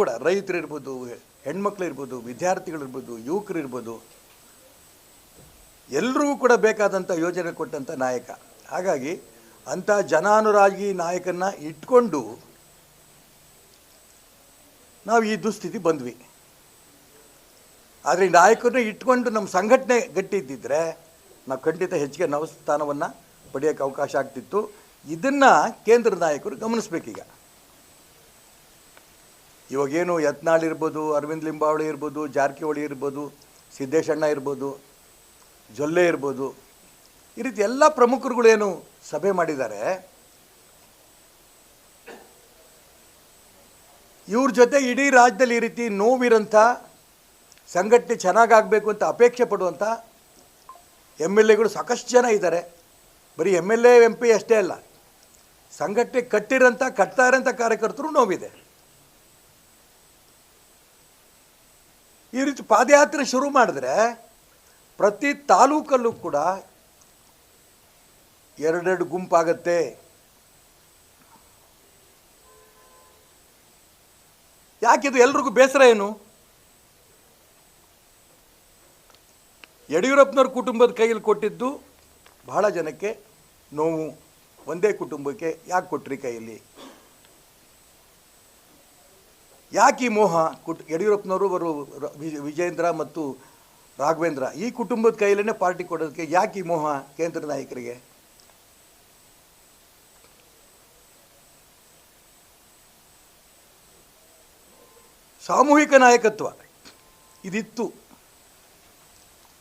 ಕೂಡ ರೈತರು ಇರ್ಬೋದು, ಹೆಣ್ಮಕ್ಳು ಇರ್ಬೋದು ವಿದ್ಯಾರ್ಥಿಗಳಿರ್ಬೋದು ಯುವಕರು ಇರ್ಬೋದು, ಎಲ್ರಿಗೂ ಕೂಡ ಬೇಕಾದಂಥ ಯೋಜನೆ ಕೊಟ್ಟಂಥ ನಾಯಕ. ಹಾಗಾಗಿ ಅಂಥ ಜನಾನುರಾಗಿ ನಾಯಕನ್ನ ಇಟ್ಕೊಂಡು ನಾವು ಈ ದುಸ್ಥಿತಿ ಬಂದ್ವಿ. ಆದರೆ ನಾಯಕರನ್ನ ಇಟ್ಕೊಂಡು ನಮ್ಮ ಸಂಘಟನೆ ಗಟ್ಟಿ ಇದ್ದಿದ್ರೆ ನಾವು ಖಂಡಿತ ಹೆಚ್ಚಿಗೆ ನಾವು ಸ್ಥಾನವನ್ನು ಪಡೆಯೋಕ್ಕೆ ಅವಕಾಶ ಆಗ್ತಿತ್ತು. ಇದನ್ನು ಕೇಂದ್ರ ನಾಯಕರು ಗಮನಿಸ್ಬೇಕೀಗ. ಇವಾಗೇನು ಯತ್ನಾಳ್ ಇರ್ಬೋದು, ಅರವಿಂದ್ ಲಿಂಬಾವಳಿ ಇರ್ಬೋದು, ಜಾರಕಿಹೊಳಿ ಇರ್ಬೋದು, ಸಿದ್ದೇಶಣ್ಣ ಇರ್ಬೋದು, ಜೊಲ್ಲೆ ಇರ್ಬೋದು, ಈ ರೀತಿ ಎಲ್ಲ ಪ್ರಮುಖರುಗಳೇನು ಸಭೆ ಮಾಡಿದ್ದಾರೆ. ಇವ್ರ ಜೊತೆ ಇಡೀ ರಾಜ್ಯದಲ್ಲಿ ಈ ರೀತಿ ನೋವಿರೋಂಥ, ಸಂಘಟನೆ ಚೆನ್ನಾಗಾಗಬೇಕು ಅಂತ ಅಪೇಕ್ಷೆ ಪಡುವಂಥ ಎಂ ಎಲ್ ಎಗಳು ಸಾಕಷ್ಟು ಜನ ಇದ್ದಾರೆ. ಬರೀ M L A, M P ಅಷ್ಟೇ ಅಲ್ಲ, ಸಂಘಟನೆ ಕಟ್ಟಿರೋಂಥ, ಕಟ್ತಾ ಇರೋಂಥ ಕಾರ್ಯಕರ್ತರು ನೋವಿದೆ. ಈ ರೀತಿ ಪಾದಯಾತ್ರೆ ಶುರು ಮಾಡಿದ್ರೆ ಪ್ರತಿ ತಾಲೂಕಲ್ಲೂ ಕೂಡ ಎರಡೆರಡು ಗುಂಪಾಗತ್ತೆ. ಯಾಕಿದು ಎಲ್ರಿಗೂ ಬೇಸರ ಏನು? ಯಡಿಯೂರಪ್ಪನವ್ರ ಕುಟುಂಬದ ಕೈಯಲ್ಲಿ ಕೊಟ್ಟಿದ್ದು ಬಹಳ ಜನಕ್ಕೆ ನೋವು. ಒಂದೇ ಕುಟುಂಬಕ್ಕೆ ಯಾಕೆ ಕೊಟ್ರಿ ಕೈಯಲ್ಲಿ? ಯಾಕೆ ಈ ಮೋಹ, ಕುಟ್, ಯಡಿಯೂರಪ್ಪನವರು ಬರು ವಿಜಯೇಂದ್ರ ಮತ್ತು ರಾಘವೇಂದ್ರ, ಈ ಕುಟುಂಬದ ಕೈಯಲ್ಲೇ ಪಾರ್ಟಿ ಕೊಡೋದಕ್ಕೆ ಯಾಕೆ ಈ ಮೋಹ ಕೇಂದ್ರ ನಾಯಕರಿಗೆ? ಸಾಮೂಹಿಕ ನಾಯಕತ್ವ. ಇದಿತ್ತು.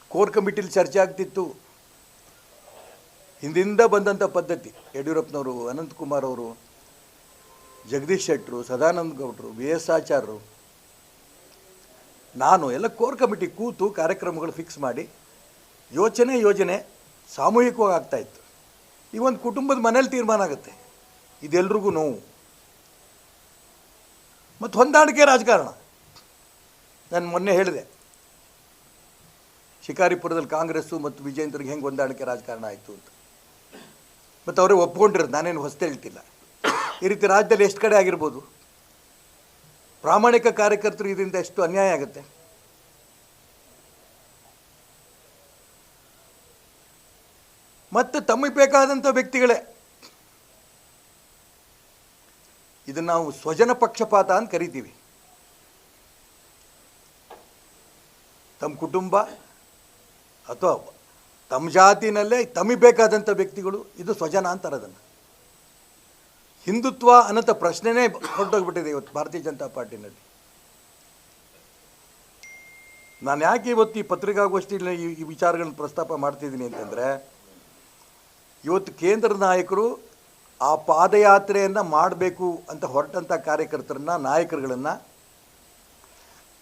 ಕೋರ್ ಕಮಿಟಿಲಿ ಚರ್ಚೆ ಆಗ್ತಿತ್ತು. ಹಿಂದಿಂದ ಬಂದಂಥ ಪದ್ಧತಿ. ಯಡಿಯೂರಪ್ಪನವರು, ಅನಂತಕುಮಾರ್ ಅವರು. ಜಗದೀಶ್ ಶೆಟ್ಟರು, ಸದಾನಂದ ಗೌಡರು, ವಿ ಎಸ್ ಆಚಾರ್ಯರು ನಾನು ಎಲ್ಲ ಕೋರ್ ಕಮಿಟಿ ಕೂತು ಕಾರ್ಯಕ್ರಮಗಳು ಫಿಕ್ಸ್ ಮಾಡಿ, ಯೋಚನೆ ಯೋಜನೆ ಸಾಮೂಹಿಕವಾಗಿ ಆಗ್ತಾ ಇತ್ತು. ಈ ಒಂದು ಕುಟುಂಬದ ಮನೇಲಿ ತೀರ್ಮಾನ ಆಗುತ್ತೆ. ಇದೆಲ್ರಿಗೂ ನೋವು. ಮತ್ತು ಹೊಂದಾಣಿಕೆ ರಾಜಕಾರಣ. ನಾನು ಮೊನ್ನೆ ಹೇಳಿದೆ, ಶಿಕಾರಿಪುರದಲ್ಲಿ ಕಾಂಗ್ರೆಸ್ಸು ಮತ್ತು ವಿಜಯೇಂದ್ರಿಗೆ ಹೆಂಗೆ ಹೊಂದಾಣಿಕೆ ರಾಜಕಾರಣ ಆಯಿತು ಅಂತ. ಮತ್ತು ಅವರೇ ಒಪ್ಕೊಂಡಿರೋದು, ನಾನೇನು ಹೊಸ್ತು ಹೇಳ್ತಿಲ್ಲ. ಈ ರೀತಿ ರಾಜ್ಯದಲ್ಲಿ ಎಷ್ಟು ಕಡೆ ಆಗಿರ್ಬೋದು? ಪ್ರಾಮಾಣಿಕ ಕಾರ್ಯಕರ್ತರು ಇದರಿಂದ ಎಷ್ಟು ಅನ್ಯಾಯ ಆಗುತ್ತೆ? ಮತ್ತು ತಮಗೆ ಬೇಕಾದಂಥ ವ್ಯಕ್ತಿಗಳೇ? ಇದನ್ನು ನಾವು ಸ್ವಜನ ಪಕ್ಷಪಾತ ಅಂತ ಕರಿತೀವಿ. ತಮ್ಮ ಕುಟುಂಬ ಅಥವಾ ತಮ್ಮ ಜಾತಿನಲ್ಲೇ ತಮಗೆ ಬೇಕಾದಂಥ ವ್ಯಕ್ತಿಗಳು, ಇದು ಸ್ವಜನ ಅಂತಾರೆ ಅದನ್ನು ಹಿಂದುತ್ವ ಅನ್ನೋಂಥ ಪ್ರಶ್ನೆನೇ ಹೊರಟೋಗ್ಬಿಟ್ಟಿದೆ ಇವತ್ತು ಭಾರತೀಯ ಜನತಾ ಪಾರ್ಟಿನಲ್ಲಿ. ನಾನು ಯಾಕೆ ಇವತ್ತು ಈ ಪತ್ರಿಕಾಗೋಷ್ಠಿಯಲ್ಲಿ ಈ ವಿಚಾರಗಳನ್ನ ಪ್ರಸ್ತಾಪ ಮಾಡ್ತಿದ್ದೀನಿ ಅಂತಂದರೆ, ಇವತ್ತು ಕೇಂದ್ರ ನಾಯಕರು ಆ ಪಾದಯಾತ್ರೆಯನ್ನು ಮಾಡಬೇಕು ಅಂತ ಹೊರಟಂಥ ಕಾರ್ಯಕರ್ತರನ್ನ, ನಾಯಕರುಗಳನ್ನು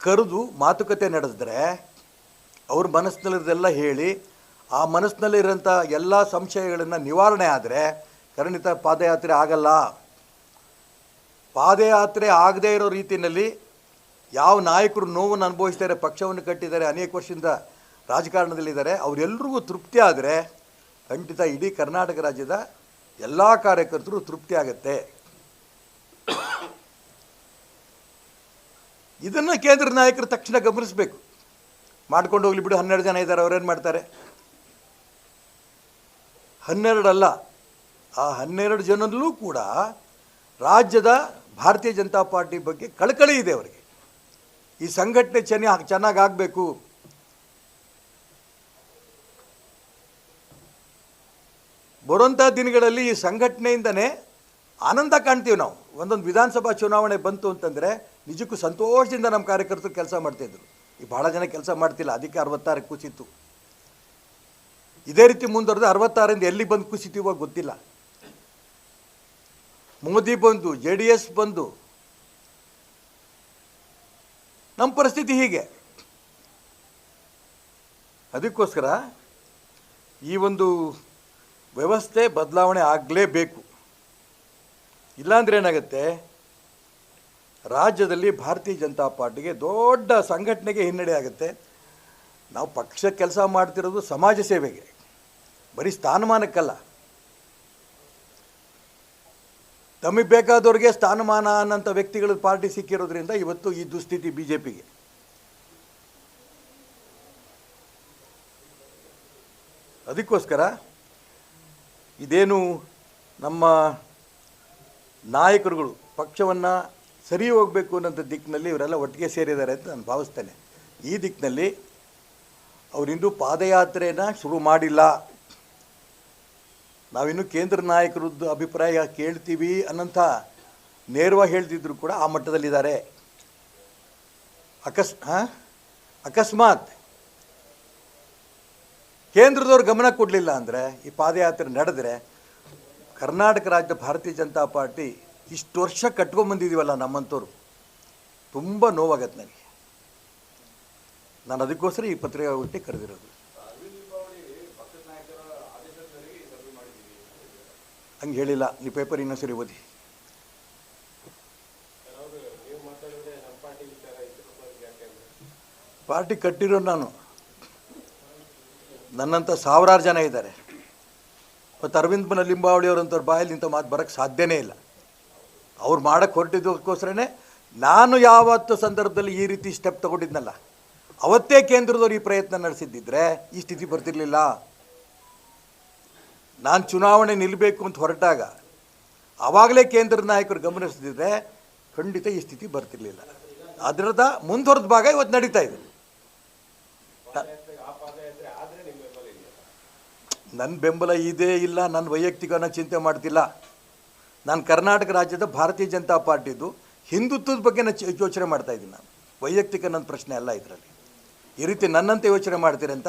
ಕರೆದು ಮಾತುಕತೆ ನಡೆಸಿದ್ರೆ ಅವ್ರ ಮನಸ್ಸಿನಲ್ಲಿರೋದೆಲ್ಲ ಹೇಳಿ, ಆ ಮನಸ್ಸಿನಲ್ಲಿರೋಂಥ ಎಲ್ಲ ಸಂಶಯಗಳನ್ನು ನಿವಾರಣೆ ಆದರೆ ಖಂಡಿತ ಪಾದಯಾತ್ರೆ ಆಗಲ್ಲ. ಪಾದಯಾತ್ರೆ ಆಗದೇ ಇರೋ ರೀತಿಯಲ್ಲಿ ಯಾವ ನಾಯಕರು ನೋವನ್ನು ಅನುಭವಿಸ್ತಾರೆ ಪಕ್ಷವನ್ನು ಕಟ್ಟಿದ್ದಾರೆ, ಅನೇಕ ವರ್ಷದಿಂದ ರಾಜಕಾರಣದಲ್ಲಿದ್ದಾರೆ ಅವರೆಲ್ಲರಿಗೂ ತೃಪ್ತಿ ಆದರೆ ಖಂಡಿತ ಇಡೀ ಕರ್ನಾಟಕ ರಾಜ್ಯದ ಎಲ್ಲ ಕಾರ್ಯಕರ್ತರು ತೃಪ್ತಿ ಆಗುತ್ತೆ. ಇದನ್ನು ಕೇಂದ್ರ ನಾಯಕರು ತಕ್ಷಣ ಗಮನಿಸಬೇಕು. ಮಾಡ್ಕೊಂಡು ಹೋಗ್ಲಿ ಬಿಡು, ಹನ್ನೆರಡು ಜನ ಇದ್ದಾರೆ, ಅವ್ರೇನು ಮಾಡ್ತಾರೆ? ಹನ್ನೆರಡಲ್ಲ ಆ ಹನ್ನೆರಡು ಜನರಲ್ಲೂ ಕೂಡ ರಾಜ್ಯದ ಭಾರತೀಯ ಜನತಾ ಪಾರ್ಟಿ ಬಗ್ಗೆ ಕಳಕಳಿ ಇದೆ ಅವರಿಗೆ. ಈ ಸಂಘಟನೆ ಚೆನ್ನಾಗಿ ಆಗಬೇಕು. ಬರುವಂಥ ದಿನಗಳಲ್ಲಿ ಈ ಸಂಘಟನೆಯಿಂದನೇ ಆನಂದ ಕಾಣ್ತೀವಿ ನಾವು. ಒಂದೊಂದು ವಿಧಾನಸಭಾ ಚುನಾವಣೆ ಬಂತು ಅಂತಂದರೆ ನಿಜಕ್ಕೂ ಸಂತೋಷದಿಂದ ನಮ್ಮ ಕಾರ್ಯಕರ್ತರು ಕೆಲಸ ಮಾಡ್ತಾಯಿದ್ರು ಈ ಭಾಳ ಜನ ಕೆಲಸ ಮಾಡ್ತಿಲ್ಲ, ಅದಕ್ಕೆ ಅರವತ್ತಾರಕ್ಕೆ ಕುಸಿತು. ಇದೇ ರೀತಿ ಮುಂದುವರೆದು ಅರವತ್ತಾರಿಂದ ಎಲ್ಲಿ ಬಂದು ಕುಸಿತೀವೋ ಗೊತ್ತಿಲ್ಲ. ಮೋದಿ ಬಂದು, ಜೆ ಡಿ ಎಸ್ ಬಂದು. ನಮ್ಮ ಪರಿಸ್ಥಿತಿ ಹೀಗೆ. ಅದಕ್ಕೋಸ್ಕರ ಈ ಒಂದು ವ್ಯವಸ್ಥೆ ಬದಲಾವಣೆ ಆಗಲೇಬೇಕು. ಇಲ್ಲಾಂದ್ರೆ ಏನಾಗುತ್ತೆ? ರಾಜ್ಯದಲ್ಲಿ ಭಾರತೀಯ ಜನತಾ ಪಾರ್ಟಿಗೆ ದೊಡ್ಡ ಸಂಘಟನೆಗೆ ಹಿನ್ನಡೆ ಆಗುತ್ತೆ. ನಾವು ಪಕ್ಷ ಕೆಲಸ ಮಾಡ್ತಿರೋದು ಸಮಾಜ ಸೇವೆಗೆ. ಬರೀ ಸ್ಥಾನಮಾನಕ್ಕಲ್ಲ. ತಮಗೆ ಬೇಕಾದವ್ರಿಗೆ ಸ್ಥಾನಮಾನ ಅನ್ನೋಂಥ ವ್ಯಕ್ತಿಗಳ ಪಾರ್ಟಿ ಸಿಕ್ಕಿರೋದ್ರಿಂದ ಇವತ್ತು ಈ ದುಸ್ಥಿತಿ ಬಿ ಜೆ ಪಿಗೆ ಅದಕ್ಕೋಸ್ಕರ ಇದೇನು ನಮ್ಮ ನಾಯಕರುಗಳು ಪಕ್ಷವನ್ನು ಸರಿ ಹೋಗಬೇಕು ಅನ್ನೋಂಥ ದಿಕ್ಕಿನಲ್ಲಿ ಇವರೆಲ್ಲ ಒಟ್ಟಿಗೆ ಸೇರಿದ್ದಾರೆ ಅಂತ ನಾನು ಭಾವಿಸ್ತೇನೆ. ಈ ದಿಕ್ಕಿನಲ್ಲಿ ಅವರಿಂದು ಪಾದಯಾತ್ರೆಯನ್ನು ಶುರು ಮಾಡಿಲ್ಲ. ನಾವಿನ್ನು ಕೇಂದ್ರ ನಾಯಕರದ್ದು ಅಭಿಪ್ರಾಯ ಕೇಳ್ತೀವಿ ಅನ್ನಂಥ ನೇರವಾಗಿ ಹೇಳ್ತಿದ್ರು ಕೂಡ ಆ ಮಟ್ಟದಲ್ಲಿದ್ದಾರೆ. ಅಕಸ್, ಹಾಂ? ಅಕಸ್ಮಾತ್ ಕೇಂದ್ರದವ್ರು ಗಮನ ಕೊಡಲಿಲ್ಲ ಅಂದರೆ, ಈ ಪಾದಯಾತ್ರೆ ನಡೆದರೆ ಕರ್ನಾಟಕ ರಾಜ್ಯ ಭಾರತೀಯ ಜನತಾ ಪಾರ್ಟಿ ಇಷ್ಟು ವರ್ಷ ಕಟ್ಕೊಂಬಂದಿದ್ದೀವಲ್ಲ ನಮ್ಮಂಥವ್ರು. ತುಂಬ ನೋವಾಗತ್ತೆ ನನಗೆ. ನಾನು ಅದಕ್ಕೋಸ್ಕರ ಈ ಪತ್ರಿಕಾಗೋಷ್ಠಿ ಕರೆದಿರೋದು. ಹಂಗೆ ಹೇಳಿಲ್ಲ ನೀವು ಪೇಪರ್ ಇನ್ನೊಂದ್ಸರಿ ಓದಿ. ಪಾರ್ಟಿ ಕಟ್ಟಿರೋ ನಾನು. ನನ್ನಂಥ ಸಾವಿರಾರು ಜನ ಇದ್ದಾರೆ. ಮತ್ತು ಅರವಿಂದ್ ಮನ ಲಿಂಬಾವಳಿ ಅವರಂಥವ್ರ ಬಾಯಲ್ಲಿ ಇಂಥ ಮಾತು ಬರೋಕ್ಕೆ ಸಾಧ್ಯನೇ ಇಲ್ಲ. ಅವ್ರು ಮಾಡೋಕ್ಕೆ ಹೊರಟಿದ್ದಕ್ಕೋಸ್ಕರನೇ ನಾನು ಯಾವತ್ತು ಸಂದರ್ಭದಲ್ಲಿ ಈ ರೀತಿ ಸ್ಟೆಪ್ ತಗೊಂಡಿದ್ನಲ್ಲ, ಅವತ್ತೇ ಕೇಂದ್ರದವ್ರು ಈ ಪ್ರಯತ್ನ ನಡೆಸಿದ್ದಿದ್ರೆ ಈ ಸ್ಥಿತಿ ಬರ್ತಿರ್ಲಿಲ್ಲ. ನಾನು ಚುನಾವಣೆ ನಿಲ್ಲಬೇಕು ಅಂತ ಹೊರಟಾಗ ಆವಾಗಲೇ ಕೇಂದ್ರ ನಾಯಕರು ಗಮನಿಸದಿದ್ದರೆ ಖಂಡಿತ ಈ ಸ್ಥಿತಿ ಬರ್ತಿರ್ಲಿಲ್ಲ. ಅದರದ ಮುಂದುವರೆದ ಭಾಗ ಇವತ್ತು ನಡೀತಾ ಇದೆ. ನನ್ನ ಬೆಂಬಲ ಇದೇ ಇಲ್ಲ ನನ್ನ ವೈಯಕ್ತಿಕ ಚಿಂತೆ ಮಾಡ್ತಿಲ್ಲ. ನಾನು ಕರ್ನಾಟಕ ರಾಜ್ಯದ ಭಾರತೀಯ ಜನತಾ ಪಾರ್ಟಿದು ಹಿಂದುತ್ವದ ಬಗ್ಗೆ ನಾನು ಯೋಚನೆ ಮಾಡ್ತಾ ಇದ್ದೀನಿ ನಾನು. ವೈಯಕ್ತಿಕ ನನ್ನ ಪ್ರಶ್ನೆ ಅಲ್ಲ ಇದರಲ್ಲಿ. ಈ ರೀತಿ ನನ್ನಂತೆ ಯೋಚನೆ ಮಾಡ್ತೀರಂತ